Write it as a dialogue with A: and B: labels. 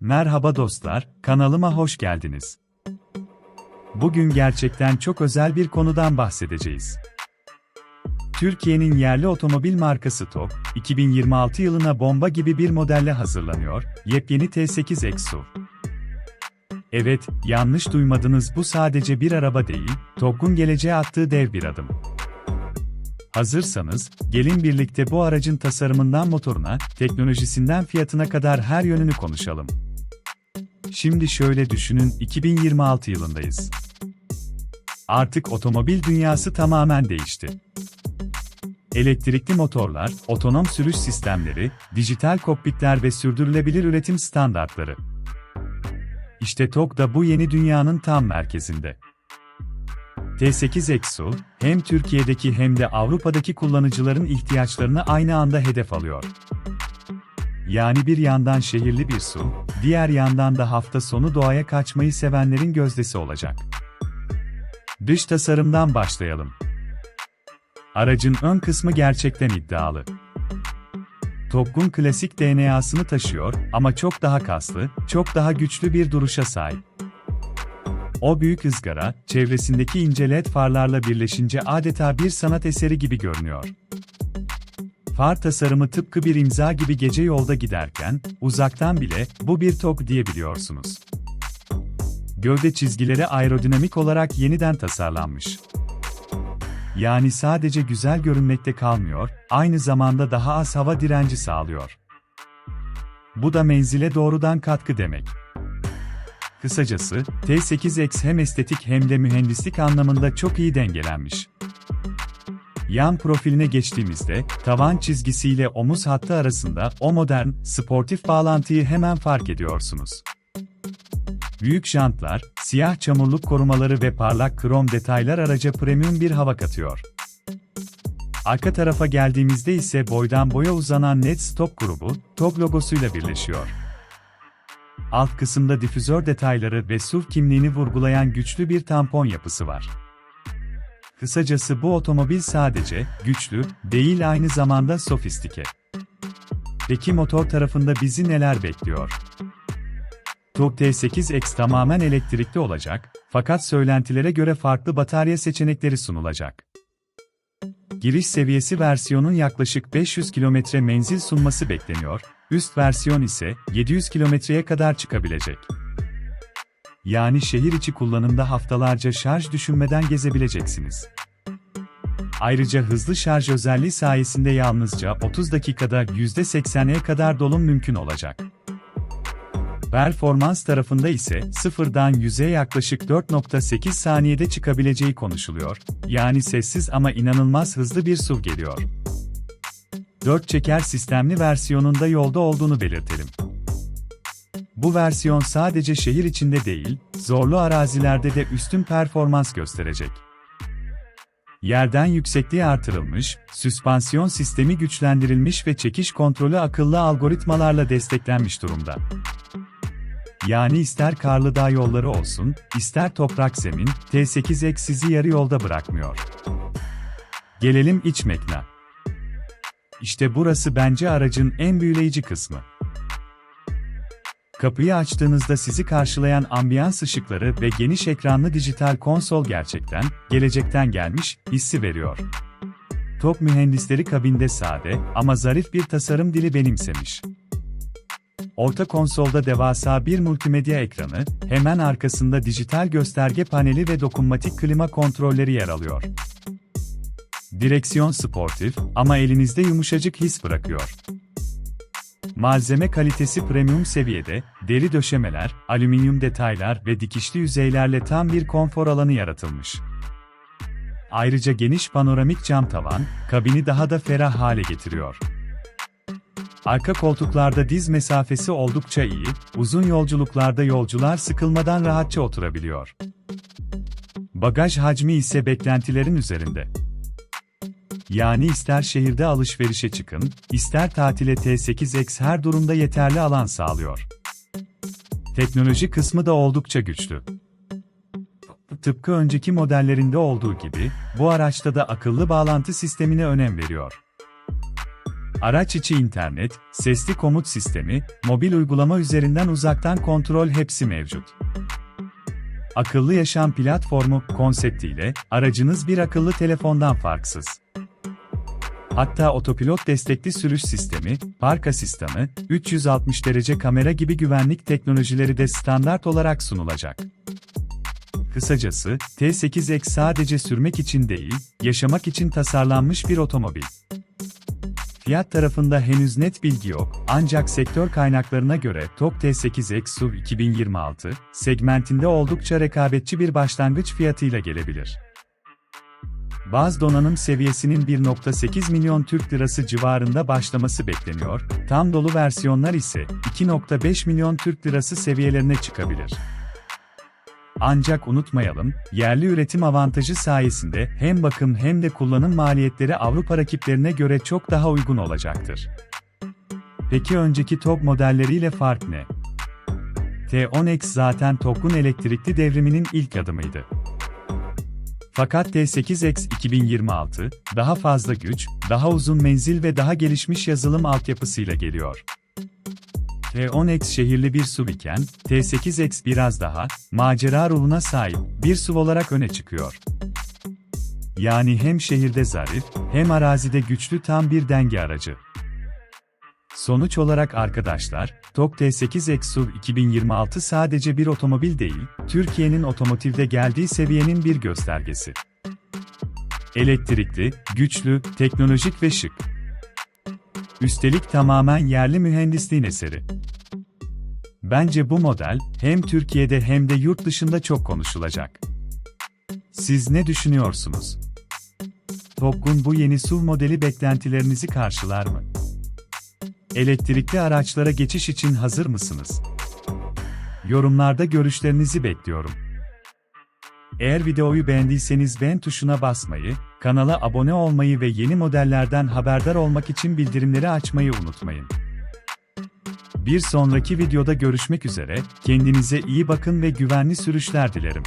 A: Merhaba dostlar, kanalıma hoş geldiniz. Bugün gerçekten çok özel bir konudan bahsedeceğiz. Türkiye'nin yerli otomobil markası TOG, 2026 yılına bomba gibi bir modelle hazırlanıyor, yepyeni T8 Exo. Evet, yanlış duymadınız bu sadece bir araba değil, TOG'un geleceğe attığı dev bir adım. Hazırsanız, gelin birlikte bu aracın tasarımından motoruna, teknolojisinden fiyatına kadar her yönünü konuşalım. Şimdi şöyle düşünün, 2026 yılındayız. Artık otomobil dünyası tamamen değişti. Elektrikli motorlar, otonom sürüş sistemleri, dijital kokpitler ve sürdürülebilir üretim standartları. İşte TOG da bu yeni dünyanın tam merkezinde. T8 Exo, hem Türkiye'deki hem de Avrupa'daki kullanıcıların ihtiyaçlarını aynı anda hedef alıyor. Yani bir yandan şehirli bir su, diğer yandan da hafta sonu doğaya kaçmayı sevenlerin gözdesi olacak. Dış tasarımdan başlayalım. Aracın ön kısmı gerçekten iddialı. Topgun klasik DNA'sını taşıyor ama çok daha kaslı, çok daha güçlü bir duruşa sahip. O büyük ızgara, çevresindeki ince led farlarla birleşince adeta bir sanat eseri gibi görünüyor. Far tasarımı tıpkı bir imza gibi gece yolda giderken, uzaktan bile, bu bir tok diyebiliyorsunuz. Gövde çizgileri aerodinamik olarak yeniden tasarlanmış. Yani sadece güzel görünmekte kalmıyor, aynı zamanda daha az hava direnci sağlıyor. Bu da menzile doğrudan katkı demek. Kısacası, T8X hem estetik hem de mühendislik anlamında çok iyi dengelenmiş. Yan profiline geçtiğimizde, tavan çizgisiyle omuz hattı arasında o modern, sportif bağlantıyı hemen fark ediyorsunuz. Büyük jantlar, siyah çamurluk korumaları ve parlak krom detaylar araca premium bir hava katıyor. Arka tarafa geldiğimizde ise boydan boya uzanan net stop grubu, TOG logosuyla birleşiyor. Alt kısımda difüzör detayları ve SUV kimliğini vurgulayan güçlü bir tampon yapısı var. Kısacası bu otomobil sadece güçlü değil aynı zamanda sofistike. Peki motor tarafında bizi neler bekliyor? TOG T8X tamamen elektrikli olacak, fakat söylentilere göre farklı batarya seçenekleri sunulacak. Giriş seviyesi versiyonun yaklaşık 500 kilometre menzil sunması bekleniyor, üst versiyon ise 700 kilometreye kadar çıkabilecek. Yani şehir içi kullanımda haftalarca şarj düşünmeden gezebileceksiniz. Ayrıca hızlı şarj özelliği sayesinde yalnızca 30 dakikada %80'e kadar dolum mümkün olacak. Performans tarafında ise sıfırdan 100'e yaklaşık 4.8 saniyede çıkabileceği konuşuluyor. Yani sessiz ama inanılmaz hızlı bir SUV geliyor. 4 çeker sistemli versiyonunda yolda olduğunu belirtelim. Bu versiyon sadece şehir içinde değil, zorlu arazilerde de üstün performans gösterecek. Yerden yüksekliği artırılmış, süspansiyon sistemi güçlendirilmiş ve çekiş kontrolü akıllı algoritmalarla desteklenmiş durumda. Yani ister karlı dağ yolları olsun, ister toprak zemin, T8X sizi yarı yolda bırakmıyor. Gelelim iç mekna. İşte burası bence aracın en büyüleyici kısmı. Kapıyı açtığınızda sizi karşılayan ambiyans ışıkları ve geniş ekranlı dijital konsol gerçekten, gelecekten gelmiş, hissi veriyor. Top mühendisleri kabinde sade ama zarif bir tasarım dili benimsemiş. Orta konsolda devasa bir multimedya ekranı, hemen arkasında dijital gösterge paneli ve dokunmatik klima kontrolleri yer alıyor. Direksiyon sportif ama elinizde yumuşacık his bırakıyor. Malzeme kalitesi premium seviyede, deri döşemeler, alüminyum detaylar ve dikişli yüzeylerle tam bir konfor alanı yaratılmış. Ayrıca geniş panoramik cam tavan, kabini daha da ferah hale getiriyor. Arka koltuklarda diz mesafesi oldukça iyi, uzun yolculuklarda yolcular sıkılmadan rahatça oturabiliyor. Bagaj hacmi ise beklentilerin üzerinde. Yani ister şehirde alışverişe çıkın, ister tatile T8X her durumda yeterli alan sağlıyor. Teknoloji kısmı da oldukça güçlü. Tıpkı önceki modellerinde olduğu gibi, bu araçta da akıllı bağlantı sistemine önem veriyor. Araç içi internet, sesli komut sistemi, mobil uygulama üzerinden uzaktan kontrol hepsi mevcut. Akıllı yaşam platformu konseptiyle aracınız bir akıllı telefondan farksız. Hatta otopilot destekli sürüş sistemi, park asistanı, 360 derece kamera gibi güvenlik teknolojileri de standart olarak sunulacak. Kısacası, T8X sadece sürmek için değil, yaşamak için tasarlanmış bir otomobil. Fiyat tarafında henüz net bilgi yok, ancak sektör kaynaklarına göre TOG T8X SUV 2026 segmentinde oldukça rekabetçi bir başlangıç fiyatıyla gelebilir. Baz donanım seviyesinin 1.8 milyon Türk lirası civarında başlaması bekleniyor, tam dolu versiyonlar ise 2.5 milyon Türk lirası seviyelerine çıkabilir. Ancak unutmayalım, yerli üretim avantajı sayesinde hem bakım hem de kullanım maliyetleri Avrupa rakiplerine göre çok daha uygun olacaktır. Peki önceki TOG modelleriyle fark ne? T10X zaten TOG'un elektrikli devriminin ilk adımıydı. Fakat T8X 2026, daha fazla güç, daha uzun menzil ve daha gelişmiş yazılım altyapısıyla geliyor. T10X şehirli bir SUV iken, T8X biraz daha, macera ruhuna sahip, bir SUV olarak öne çıkıyor. Yani hem şehirde zarif, hem arazide güçlü tam bir denge aracı. Sonuç olarak arkadaşlar, T8X SUV 2026 sadece bir otomobil değil, Türkiye'nin otomotivde geldiği seviyenin bir göstergesi. Elektrikli, güçlü, teknolojik ve şık. Üstelik tamamen yerli mühendisliğin eseri. Bence bu model hem Türkiye'de hem de yurt dışında çok konuşulacak. Siz ne düşünüyorsunuz? TOG'un bu yeni SUV modeli beklentilerinizi karşılar mı? Elektrikli araçlara geçiş için hazır mısınız? Yorumlarda görüşlerinizi bekliyorum. Eğer videoyu beğendiyseniz beğen tuşuna basmayı, kanala abone olmayı ve yeni modellerden haberdar olmak için bildirimleri açmayı unutmayın. Bir sonraki videoda görüşmek üzere, kendinize iyi bakın ve güvenli sürüşler dilerim.